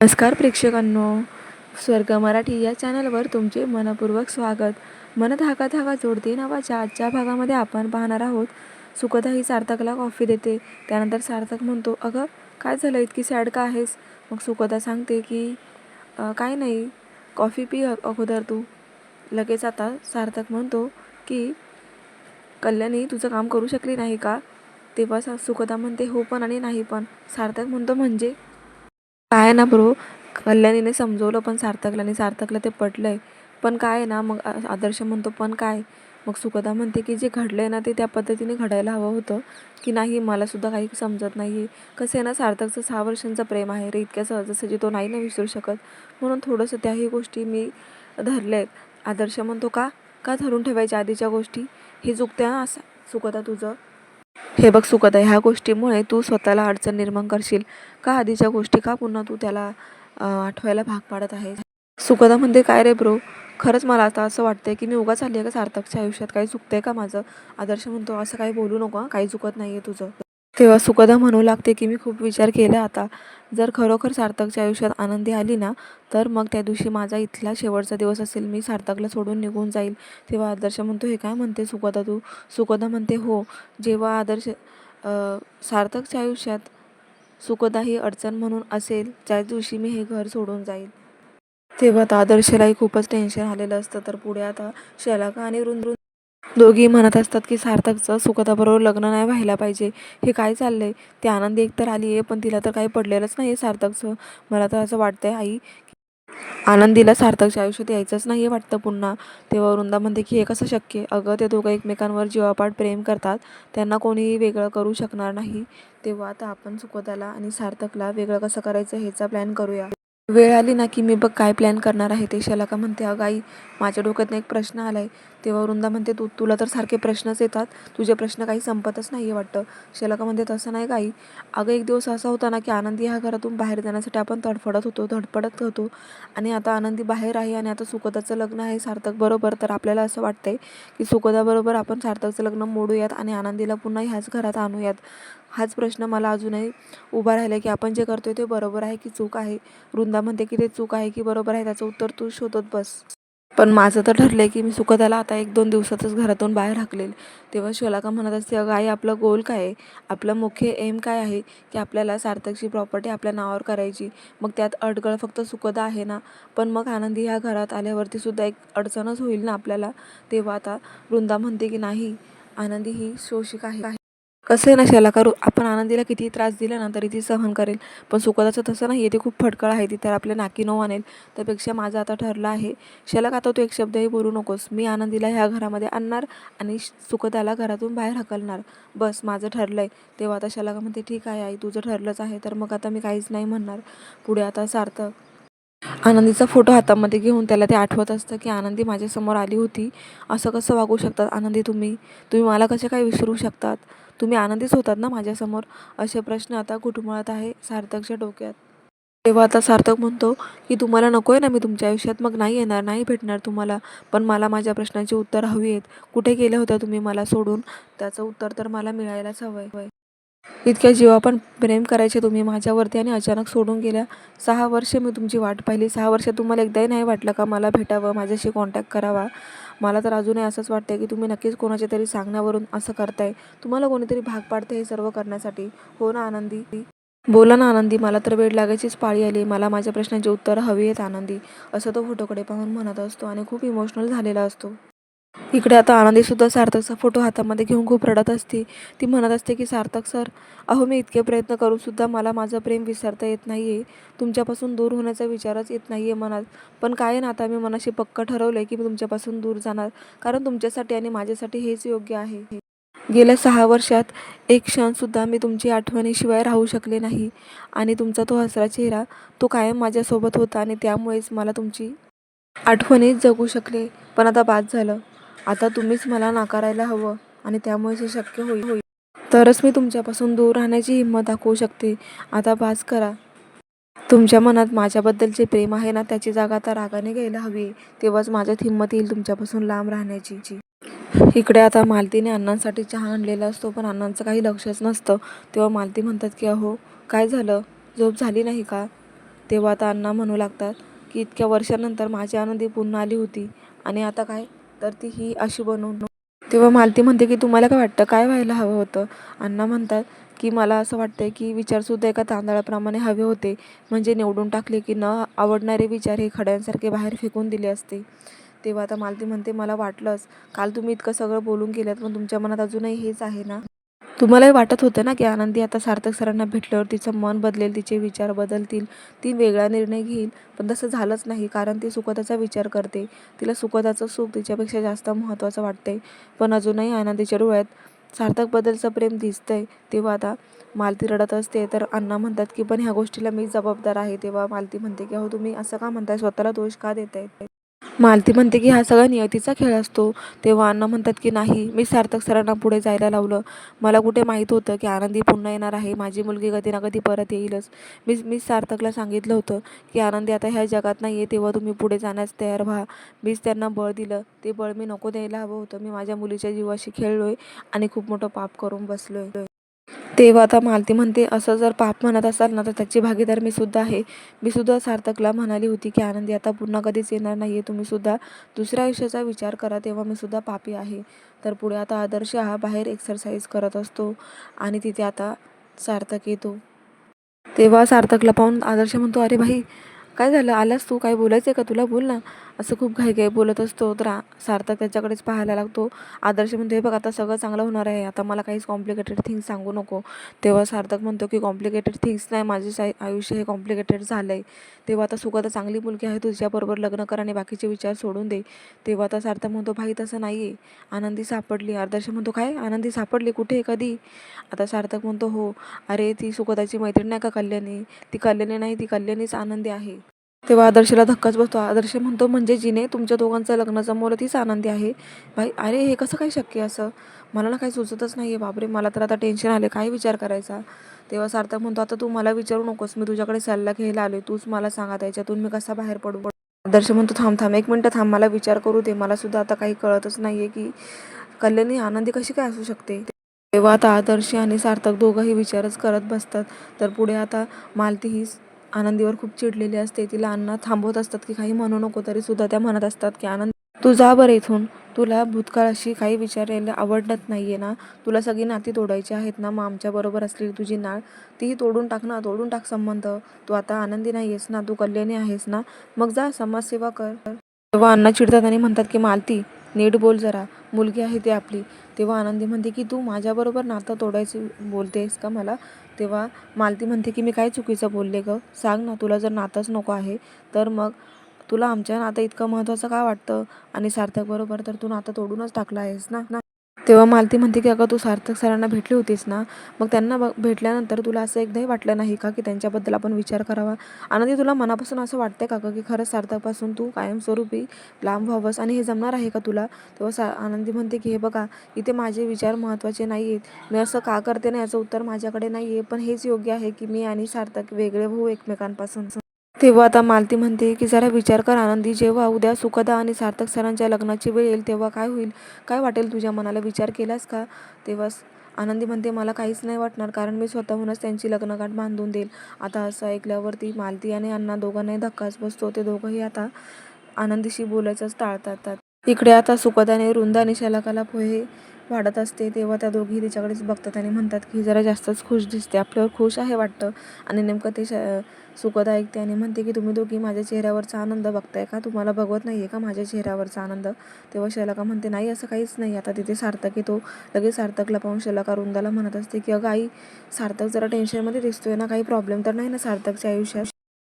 नमस्कार प्रेक्षकांनो स्वर्ग मराठी या चॅनलवर तुमचे मनपूर्वक स्वागत. मन धागा धागा जोडते नावाच्या आजच्या भागामध्ये आपण पाहणार आहोत सुखदा ही सार्थकला कॉफी देते. त्यानंतर सार्थक म्हणतो अगं काय झालं? इतकी सॅड का आहेस? मग सुखदा सांगते की काय नाही कॉफी पी अगोदर तू. लगेच आता सार्थक म्हणतो की कल्याणी तुझं काम करू शकली नाही का? तेव्हा सा- सुखदा म्हणते हो पण आणि नाही पण. सार्थक म्हणतो म्हणजे? काय आहे ना ब्रो? कल्याणीने समजवलं पण सार्थकला आणि सार्थकला ते पटलं आहे पण काय आहे ना मग आदर्श म्हणतो पण काय? मग सुखदा म्हणते की जे घडलं आहे ना ते त्या पद्धतीने घडायला हवं होतं. की नाही मलासुद्धा काही समजत नाही कसं आहे ना सार्थकचं सहा वर्षांचं प्रेम आहे रे. इतक्या सहजासहजी तो नाही ना विसरू शकत. म्हणून थोडंसं त्याही गोष्टी मी धरल्या आहेत आदर्श म्हणतो का? का धरून ठेवायच्या आधीच्या गोष्टी? हे चुकते ना असं. सुखदा तुझं? हे बघ सुखदा ह्या गोष्टीमुळे तू स्वतःला अडचण निर्माण करशील. का आधीच्या गोष्टी का पुन्हा तू त्याला आठवायला भाग पाडत आहे सुखदा म्हणते काय रे ब्रो? खरंच मला आता असं वाटतंय की मी उगाच आली आहे का सार्थकच्या आयुष्यात? काही चुकतंय का माझं? आदर्श म्हणतो असं काही बोलू नको काही चुकत नाही आहे तुझं. तेव्हा सुखदा म्हणू लागते की मी खूप विचार केला आता. जर खरोखर सार्थकच्या आयुष्यात आनंदी आली ना तर मग त्या दिवशी माझा इथला शेवटचा दिवस असेल. मी सार्थकला सोडून निघून जाईल. तेव्हा आदर्श म्हणतो हे काय म्हणते सुखदा तू? सुखदा म्हणते हो जेव्हा आदर्श सार्थकच्या आयुष्यात सुखदा ही अडचण म्हणून असेल त्याच दिवशी मी हे घर सोडून जाईल. तेव्हा आता आदर्शलाही खूपच टेन्शन आलेलं असतं. तर पुढे आता शलाका आणि रुंद्रुन दोघी म्हणत असतात की सार्थकचं सुखदाबरोबर लग्न नाही व्हायला पाहिजे. हे काय चाललं आहे ती आनंदी एकतर आली आहे पण तिला तर काही पडलेलंच नाही आहे सार्थकचं. मला तर असं वाटतं आहे आई. आनंदीला सार्थकच्या आयुष्यात यायचंच नाही आहे वाटतं पुन्हा. तेव्हा वृंदा म्हणते की हे कसं शक्य आहे? अगं ते दोघं एकमेकांवर जीवापाठ प्रेम करतात. त्यांना कोणीही वेगळं करू शकणार नाही. तेव्हा आता आपण सुखदाला आणि सार्थकला वेगळं कसं करायचं ह्याचा प्लॅन करूया. वेळ आली ना की मी बघ काय प्लॅन करणार आहे. ते शलाका म्हणते अगं आई माझ्या डोक्यातनं एक प्रश्न आलाय. तेव्हा वृंदा म्हणते तू तुला तर सारखे प्रश्नच येतात. तुझे प्रश्न काही संपतच नाही आहे वाटतं. शलाका म्हणते तसं नाही काही अगं एक दिवस असा होता ना की आनंदी ह्या घरातून बाहेर जाण्यासाठी आपण तडफडत होतो धडपडत होतो. आणि आता आनंदी बाहेर आहे आणि आता सुखदाचं लग्न आहे सार्थक बरोबर. तर आपल्याला असं वाटतंय की सुखदाबरोबर आपण सार्थकचं लग्न मोडूयात आणि आनंदीला पुन्हा ह्याच घरात आणूयात. हाच प्रश्न मला अजूनही उभा राहिला की आपण जे करतोय ते बरोबर आहे की चूक आहे? वृंदा म्हणते की ते चूक आहे की बरोबर आहे? त्याचं उत्तर तू शोधत बस. पण माझं तर ठरलंय की मी सुखदाला आता एक दोन दिवसातच घरातून बाहेर हाकलेल. तेव्हा शोलाका म्हणत असते अगं आई आपलं गोल काय आहे? आपलं मुख्य एम काय आहे? की आपल्याला सार्थकची प्रॉपर्टी आपल्या नावावर करायची. मग त्यात अडगळ फक्त सुखदा आहे ना? पण मग आनंदी ह्या घरात आल्यावरती सुद्धा एक अडचणच होईल ना आपल्याला? तेव्हा आता वृंदा म्हणते की नाही आनंदी ही शोषिक आहे. कसं आहे ना आपण आनंदीला किती त्रास दिला ना तरी ती सहन करेल. पण सुखदाचं तसं नाही आहे ते खूप फटकळ आहे ती तर आपल्या नाकी नऊ आणेल त्यापेक्षा माझं आता ठरलं आहे. शलक आता तू एक शब्दही बोलू नकोस. मी आनंदीला ह्या घरामध्ये आणणार आणि श- सुखदाला घरातून बाहेर हकलणार बस माझं ठरलं आहे तेव्हा आता शलाका म्हणते ठीक आहे आई तुझं ठरलंच आहे तर मग आता मी काहीच नाही म्हणणार. पुढे आता सार्थक. आनंदीचा फोटो हातामध्ये घेऊन त्याला ते आठवत असतं की आनंदी माझ्यासमोर आली होती. असं कसं वागू शकतात आनंदी तुम्ही? तुम्ही मला कसे काय विसरू शकतात? तुम्ही आनंदीच होतात ना माझ्यासमोर? असे प्रश्न आता घुटमळत आहे सार्थकच्या डोक्यात. तेव्हा आता सार्थक म्हणतो की तुम्हाला नको आहे ना मी तुमच्या आयुष्यात मग नाही येणार नाही भेटणार तुम्हाला. पण मला माझ्या प्रश्नांची उत्तर हवी आहेत. कुठे गेल्या होत्या तुम्ही मला सोडून त्याचं उत्तर तर मला मिळायलाच हवं आहे इतक्या जीवापाड प्रेम करायचे तुम्ही माझ्यावरती आणि अचानक सोडून गेल्या. सहा वर्ष मी तुमची वाट पाहिली. सहा वर्ष तुम्हाला एकदाही नाही वाटलं का मला भेटावं? माझ्याशी कॉन्टॅक्ट करावा? मला तर अजूनही असंच वाटतंय की तुम्ही नक्कीच कोणाच्या तरी सांगण्यावरून असं करताय. तुम्हाला कोणीतरी भाग पाडते हे सर्व करण्यासाठी. हो ना आनंदी? बोला ना आनंदी. मला तर वेळ लागायचीच पाळी आली. मला माझ्या प्रश्नांची उत्तरं हवी आहेत आनंदी. असं तो फोटोकडे पाहून म्हणत असतो आणि खूप इमोशनल झालेला असतो. इकडे आता आनंदी सुद्धा सार्थकचा फोटो हातामध्ये घेऊन खूप रडत असते. ती म्हणत असते की सार्थक सर अहो मी इतके प्रयत्न करून सुद्धा मला माझं प्रेम विसरता येत नाही आहे तुमच्यापासून दूर होण्याचा विचारच येत नाही आहे मनात. पण काय ना आता मी मनाशी पक्क ठरवलं आहे की मी तुमच्यापासून दूर जाणार. कारण तुमच्यासाठी आणि माझ्यासाठी हेच योग्य आहे. गेल्या सहा वर्षात एक क्षणसुद्धा मी तुमची आठवणीशिवाय राहू शकले नाही. आणि तुमचा तो हसरा चेहरा तो कायम माझ्यासोबत होता आणि त्यामुळेच मला तुमची आठवणीच जगू शकले. पण आता बाद झालं. आता तुम्हीच मला नाकारायला हवं आणि त्यामुळेच हे शक्य होईल होईल. तरच मी तुमच्यापासून दूर राहण्याची हिंमत दाखवू शकते. आता भास करा. तुमच्या मनात माझ्याबद्दल जे प्रेम आहे ना त्याची जागा आता रागाने घ्यायला हवी. तेव्हाच माझ्यात हिंमत येईल तुमच्यापासून लांब राहण्याची. जी इकडे आता मालतीने अण्णांसाठी चहा आणलेला असतो पण अण्णांचं काही लक्षच नसतं. तेव्हा मालती म्हणतात की अहो काय झालं? झोप झाली नाही का? तेव्हा आता अण्णा म्हणू लागतात की इतक्या वर्षानंतर माझी आनंदी पुन्हा आली होती. आणि आता काय? तर ती ही अशी बनवून तेव्हा मालती म्हणते की तुम्हाला काय वाटतं? काय व्हायला हवं होतं? अण्णा म्हणतात की मला असं वाटतंय की विचारसुद्धा एका तांदळाप्रमाणे हवे होते. म्हणजे निवडून टाकले की न आवडणारे विचार हे खड्यांसारखे बाहेर फेकून दिले असते. तेव्हा आता मालती म्हणते मला वाटलंच. काल तुम्ही इतकं सगळं बोलून गेल्यात पण तुमच्या मनात अजूनही हेच आहे ना? तुम्हालाही वाटत होतं ना की आनंदी आता सार्थक सरांना भेटल्यावर तिचं मन बदलेल तिचे विचार बदलतील ती वेगळा निर्णय घेईल. पण तसं झालंच नाही कारण ती सुखदाचा विचार करते. तिला सुखदाचं सुख तिच्यापेक्षा जास्त महत्त्वाचं वाटते पण अजूनही आनंदीच्या डोळ्यात सार्थकबद्दलचं प्रेम दिसतंय. तेव्हा आता मालती रडत असते. तर अण्णा म्हणतात की पण ह्या गोष्टीला मी जबाबदार आहे. तेव्हा मालती म्हणते की अहो तुम्ही असं का म्हणताय? स्वतःला दोष का देत आहेत मालती म्हणते की हा सगळा नियतीचा खेळ असतो. तेव्हा अण्णा म्हणतात की नाही मी सार्थक सरांना पुढे जायला लावलं. मला कुठे माहीत होतं की आनंदी पुन्हा येणार आहे. माझी मुलगी कधी ना कधी परत येईलच. मी मी सार्थकला सांगितलं होतं की आनंदी आता ह्या जगात नाही आहे तेव्हा तुम्ही पुढे जाण्यास तयार व्हा. मीच त्यांना बळ दिलं. ते बळ मी नको द्यायला हवं होतं. मी माझ्या मुलीच्या जीवाशी खेळलो आहे आणि खूप मोठं पाप करून बसलो आहे तेव्हा आता मालती म्हणते असं जर पाप म्हणत असाल ना तर त्याची भागीदार मी सुद्धा आहे. मी सुद्धा सार्थकला म्हणाली होती की आनंदी आता पुन्हा कधीच येणार नाही आहे तुम्ही सुद्धा दुसऱ्या आयुष्याचा विचार करा तेव्हा मी सुद्धा पापी आहे. तर पुढे आता आदर्श हा बाहेर एक्सरसाइज करत असतो आणि तिथे आता सार्थक येतो. तेव्हा सार्थकला पाहून आदर्श म्हणतो अरे भाई काय झालं? आलास तू? काय बोलायचं आहे का तुला? बोल ना. असं खूप घाई घाई बोलत असतो. तर सार्थक त्याच्याकडेच पाहायला लागतो. आदर्श म्हणतो हे बघ आता सगळं चांगलं होणार आहे. आता मला काहीच कॉम्प्लिकेटेड थिंग्स सांगू नको. तेव्हा सार्थक म्हणतो की कॉम्प्लिकेटेड थिंग्स नाही. माझे आयुष्य हे कॉम्प्लिकेटेड झालं आहे तेव्हा आता सुखाता चांगली मुलगी आहे. तुझ्याबरोबर लग्न कर आणि बाकीचे विचार सोडून दे. तेव्हा आता सार्थक म्हणतो भाई तसं नाही आहे आनंदी सापडली. आदर्श म्हणतो काय? आनंदी सापडली? कुठे कधी? आता सार्थक म्हणतो हो. अरे ती सुखदाची मैत्रीण नाही का कल्याणी? ती कल्याणी नाही. ती कल्याणीच आनंदी आहे. तेव्हा आदर्शला धक्काच बसतो. आदर्श म्हणतो म्हणजे जिने तुमच्या दोघांचं लग्न जमवलं तीच आनंदी आहे. भाई अरे हे कसं काय शक्य असं? मला ना काही सुचतच नाही आहे बापरे मला तर आता टेन्शन आले काय विचार करायचा? तेव्हा सार्थक म्हणतो आता तू मला विचारू नकोस. मी तुझ्याकडे सल्ला घ्यायला आलोय. तूच मला सांगा त्याच्यातून मी कसा बाहेर पडू? आदर्श म्हणतो थांब थांब. एक मिनटं थांब. मला विचार करू दे. मला सुद्धा आता काही कळतच नाही आहे की कल्याणी आनंदी कशी काय असू शकते? तेव्हा आता आदर्श आणि सार्थक दोघंही विचारच करत बसतात. तर पुढे आता मालती ही आनंदीवर खूप चिडलेली असते. तिला अण्णा थांबवत असतात की काही म्हणू नको तरी सुद्धा त्या म्हणत असतात की आनंद तू जा बरं इथून. तुला भूतकाळाशी काही विचारायला आवडत आहे ना? तुला सगळी नाती तोडायची आहेत ना? मग आमच्याबरोबर असलेली तुझी नाळ तीही तोडून टाक ना तोडून टाक संबंध. तू आता आनंदी नाही आहेस ना? तू कल्याणी आहेस ना? मग जा समाजसेवा कर. तेव्हा अण्णा चिडतात आणि म्हणतात की मालती नीट बोल जरा. मुलगी आहे ती आपली. तेव्हा आनंदी म्हणते की तू माझ्याबरोबर नातं तोडायचं बोलतेस का मला? तेव्हा मालती म्हणते की मी काय चुकीचं बोलले गं? सांग ना तुला जर नातंच नको आहे तर मग तुला आमच्या नातं इतकं महत्त्वाचं का वाटतं? आणि सार्थक बरोबर तर तू नातं तोडूनच टाकलं आहेस ना ना? तेव्हा मालती म्हणते की अगं तू सार्थक सरांना भेटली होतीस ना मग त्यांना बघ भेटल्यानंतर तुला असं एकदाही वाटलं नाही का की त्यांच्याबद्दल आपण विचार करावा? आनंदी तुला मनापासून असं वाटतंय का गं की खरंच सार्थकपासून तू कायमस्वरूपी लांब व्हावंस आणि हे जमणार आहे का तुला? तेव्हा सा आनंदी म्हणते की हे बघा इथे माझे विचार महत्त्वाचे नाही आहेत मी असं का करते ना याचं उत्तर माझ्याकडे नाही आहे पण हेच योग्य आहे की मी आणि सार्थक वेगळे होऊ एकमेकांपासून. तेव्हा आता मालती म्हणते की जरा विचार कर आनंदी जेव्हा उद्या सुखदा आणि सार्थक सरांच्या लग्नाची वेळ येईल तेव्हा काय होईल? काय वाटेल तुझ्या मनाला? विचार केलास का? तेव्हा आनंदी म्हणते मला काहीच नाही वाटणार कारण मी स्वतःहूनच त्यांची लग्नगाठ बांधून देईल. आता असं ऐकल्यावरती मालती आणि अण्णा दोघांनाही धक्काच बसतो. ते दोघंही आता आनंदीशी बोलायचंच टाळतात. इकडे आता सुखदाने रुंदा आणि शलाकाला पोहे वाढत असते तेव्हा त्या दोघी तिच्याकडेच बघतात आणि म्हणतात की जरा जास्तच खुश दिसते. आपल्यावर खुश आहे वाटतं. आणि नेमकं ते श सुखदा ऐकते आणि म्हणते की तुम्ही दोघी माझ्या चेहऱ्यावरचा आनंद बघताय का? तुम्हाला बघवत नाही आहे का माझ्या चेहऱ्यावरचा आनंद? तेव्हा शलाका म्हणते नाही असं काहीच नाही. आता तिथे सार्थक येतो. लगेच सार्थकला पाहून शलाका रुंदाला म्हणत असते की अगं आई सार्थक जरा टेन्शनमध्ये दिसतोय ना? काही प्रॉब्लेम तर नाही ना सार्थकच्या आयुष्यात?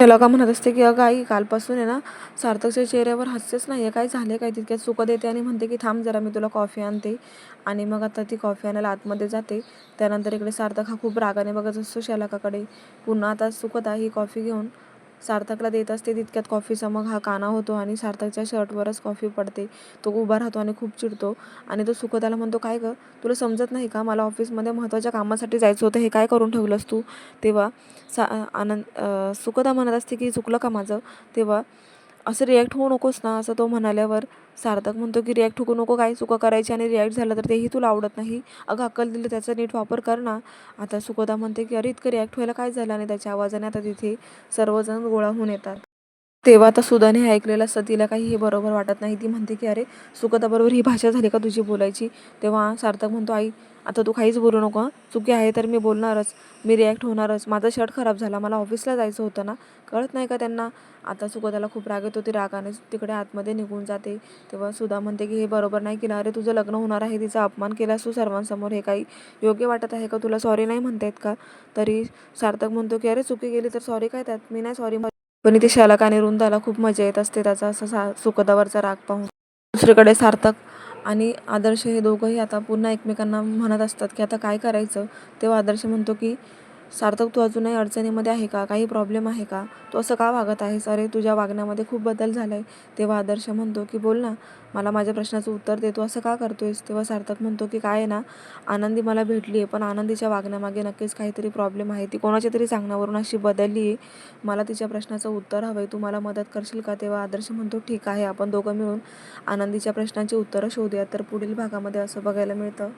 शलाका म्हणत असते की अगं आई कालपासून आहे ना सार्थकच्या चेहऱ्यावर हास्यच नाही आहे काय झाले काय तितक्यात? सुख देते आणि म्हणते की थांब जरा मी तुला कॉफी आणते. आणि मग आता ती कॉफी आणायला आतमध्ये जाते. त्यानंतर इकडे सार्थक हा खूप रागाने बघत असतो शलाकाकडे. पुन्हा आता सुखदा ही कॉफी घेऊन सार्थकला देत असते तितक्यात कॉफीचा मग हा काना होतो आणि सार्थकच्या शर्टवरच कॉफी पडते. तो उभा राहतो आणि खूप चिडतो आणि तो सुखदाला म्हणतो काय गं? तुला समजत नाही का? मला ऑफिसमध्ये महत्त्वाच्या कामासाठी जायचं होतं. हे काय करून ठेवलंस तू? तेव्हा सा आनंद सुखदा म्हणत असते की चुकलं का माझं? तेव्हा असं रिॲक्ट होऊ नकोस ना असं तो म्हणाल्यावर सार्थक म्हणतो की रिॲक्ट होऊ नको काही चुका करायची आणि रिॲक्ट झालं तर तेही तुला आवडत नाही. अगं अक्कल दिली त्याचा नीट वापर कर ना. आता सुकोदा म्हणते की अरे इतकं रिॲक्ट व्हायला काय झालं? आणि त्याच्या आवाजाने आता तिथे सर्वजण गोळा होऊन येतात. तेव्हा आता सुदाने हे ऐकलेलं असतं तिला काही हे बरोबर वाटत नाही. ती म्हणते की अरे सुकताबरोबर ही भाषा झाली का तुझी बोलायची? तेव्हा सार्थक म्हणतो आई आता तू काहीच बोलू नको चुकी आहे तर मी बोलणारच. मी रिॲक्ट होणारच. माझा शर्ट खराब झाला. मला ऑफिसला जायचं होतं ना. कळत नाही का त्यांना? आता सुगताला खूप राग येतो. ती रागाने तिकडे आतमध्ये निघून जाते. तेव्हा सुधा म्हणते की हे बरोबर नाही केलं अरे तुझं लग्न होणार आहे. तिचा अपमान केलास तू सर्वांसमोर. हे काही योग्य वाटत आहे का? तुला सॉरी नाही म्हणतायत का? तरी सार्थक म्हणतो की अरे चुकी गेली तर सॉरी काय त्यात? मी नाही सॉरी पण इथे शालक आणि रुंदाला खूप मजा येत असते. त्याचा असा सा सुखदावरचा राग पाहून. दुसरीकडे सार्थक आणि आदर्श हे दोघंही आता पुन्हा एकमेकांना म्हणत असतात की आता काय करायचं? तेव्हा आदर्श म्हणतो की सार्थक तू अजूनही अडचणीमध्ये आहे का? काही प्रॉब्लेम आहे का? तू असं का वागत आहेस? अरे तुझ्या वागण्यामध्ये खूप बदल झाला आहे तेव्हा आदर्श म्हणतो की बोल ना मला माझ्या प्रश्नाचं उत्तर दे. तू असं का करतोयस? तेव्हा सार्थक म्हणतो की काय आहे ना आनंदी मला भेटली आहे पण आनंदीच्या वागण्यामागे नक्कीच काहीतरी प्रॉब्लेम आहे. ती कोणाच्या तरी सांगण्यावरून अशी बदलली आहे. मला तिच्या प्रश्नाचं उत्तर हवं आहे तू मला मदत करशील का? तेव्हा आदर्श म्हणतो ठीक आहे. आपण दोघं मिळून आनंदीच्या प्रश्नांची उत्तरं शोधूया तर पुढील भागामध्ये असं बघायला मिळतं.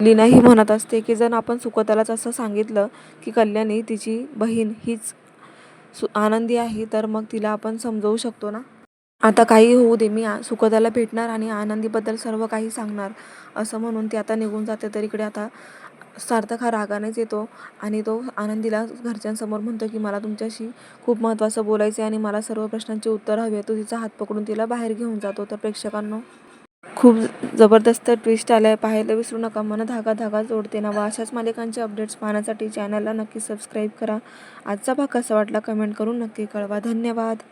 लीना ही म्हणत असते की जर आपण सुकतालाच असं सांगितलं की कल्याणी तिची बहीण हीच सु आनंदी आहे तर मग तिला आपण समजवू शकतो ना? आता काही होऊ दे मी सुकताला भेटणार आणि आनंदीबद्दल सर्व काही सांगणार. असं म्हणून ती आता निघून जाते तर इकडे आता सार्थक हा रागानेच येतो आणि तो आनंदीला घरच्यांसमोर म्हणतो की मला तुमच्याशी खूप महत्त्वाचं बोलायचं आहे आणि मला सर्व प्रश्नांची उत्तर हवी आहे तो तिचा हात पकडून तिला बाहेर घेऊन जातो तर प्रेक्षकांनो खूप जबरदस्त ट्विस्ट आलाय. पाहायला विसरू नका. मन धागा धागा जोडते ना व अशाच मालिकांचे अपडेट्स पाहण्यासाठी चॅनलला नक्की सबस्क्राईब करा. आजचा भाग कसा वाटला कमेंट करून नक्की कळवा. धन्यवाद.